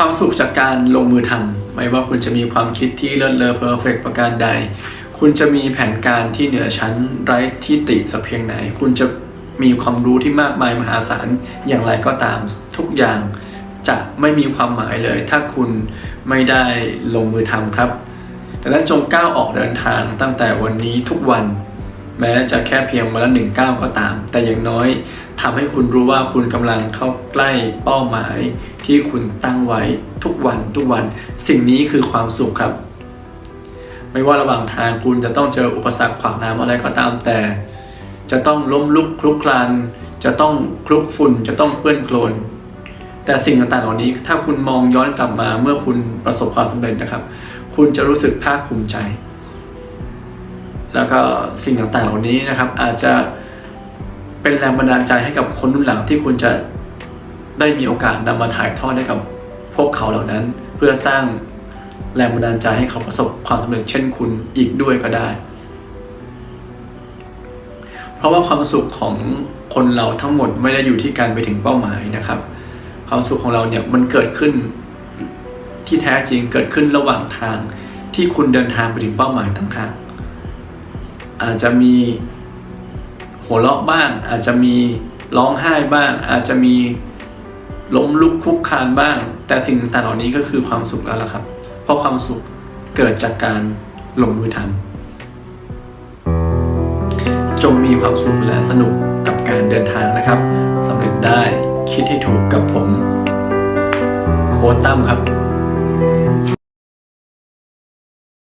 ความสุขจากการลงมือทำไม่ว่าคุณจะมีความคิดที่เลิศเลอเพอร์เฟกประการใด คุณจะมีแผนการที่เหนือชั้นไร้ที่ติสักเพียงไหน คุณจะมีความรู้ที่มากมายมหาศาลอย่างไรก็ตามทุกอย่างจะไม่มีความหมายเลย ถ้าคุณไม่ได้ลงมือทำครับดังนั้นจงก้าวออกเดินทางตั้งแต่วันนี้ทุกวัน แม้จะแค่เพียงวันละหนึ่งก้าวก็ตาม แต่อย่างน้อยทำให้คุณรู้ว่าคุณกำลังเข้าใกล้เป้าหมาย ที่คุณตั้งไว้ทุกวันทุกวัน สิ่งนี้คือความสุขครับ ไม่ว่าระหว่างทางคุณจะต้องเจออุปสรรคขวางน้ำอะไรก็ตามแต่ จะต้องล้มลุกคลุกคลานจะต้องคลุกฝุ่นจะต้องเปื้อนโคลนแต่สิ่งต่างๆเหล่านี้ถ้าคุณมองย้อนกลับมาเมื่อคุณประสบความสำเร็จนะครับ คุณจะรู้สึกภาคภูมิใจ แล้วก็สิ่งต่างๆเหล่านี้นะครับ อาจจะเป็นแรงบันดาลใจให้กับคนรุ่นหลังที่คุณจะได้มีโอกาสนำมาถ่ายทอดให้กับพวกเขาเหล่านั้น เพื่อสร้างแรงบันดาลใจให้เขาประสบความสำเร็จเช่นคุณอีกด้วยก็ได้ เพราะว่าความสุขของคนเราทั้งหมดไม่ได้อยู่ที่การไปถึงเป้าหมายนะครับ ความสุขของเราเนี่ยมันเกิดขึ้นที่แท้จริงเกิดขึ้นระหว่างทางที่คุณเดินทางไปถึงเป้าหมายต่างหาก อาจจะมีหัวเราะบ้าง อาจจะมีร้องไห้บ้าง อาจจะมีล้มลุกคลุกคานบ้าง แต่สิ่งต่างๆเหล่านี้ก็คือความสุขแล้วล่ะครับ เพราะความสุขเกิดจากการลงมือทำจงมีความสุขและสนุกกับการเดินทางนะครับสำเร็จได้คิดให้ถูกกับผม โค้ดตั้มครับ